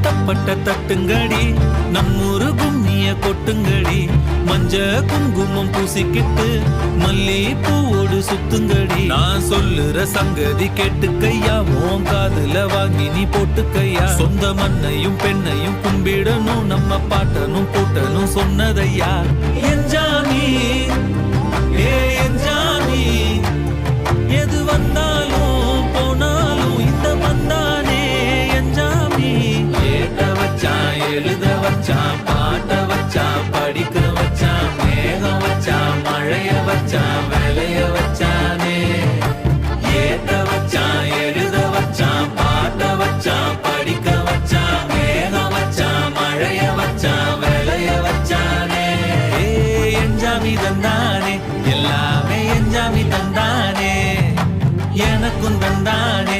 தப்பட்ட தட்டுங்கடி. நம்மூரு கும்மிய கொட்டுங்கடி. மஞ்ச குங்குமம் பூசிக்கிட்டு மல்லி பூவோடு சுத்துங்கடி. நான் சொல்லுற சங்கதி கேட்டுக்கையா. ஓம் காதுல வாங்கி நீ போட்டுக்கையா. சொந்த மண்ணையும் பெண்ணையும் கும்பிடணும். நம்ம பாட்டனும் கூட்டனும் சொன்னதையா? எழுத வச்சான் பாட்ட வச்சான் படிக்க வச்சான் மேகம் வச்சான் மழைய வச்சான் விளைய வச்சானே. ஏத்த வச்சான் எழுத வச்சான் பாட்ட வச்சான் படிக்க வச்சான் மேகம் வச்சான் மழைய வச்சான் விளைய வச்சானே. என் ஜாமி தந்தானே எல்லாமே என் ஜாமி தந்தானே எனக்கும் தந்தானே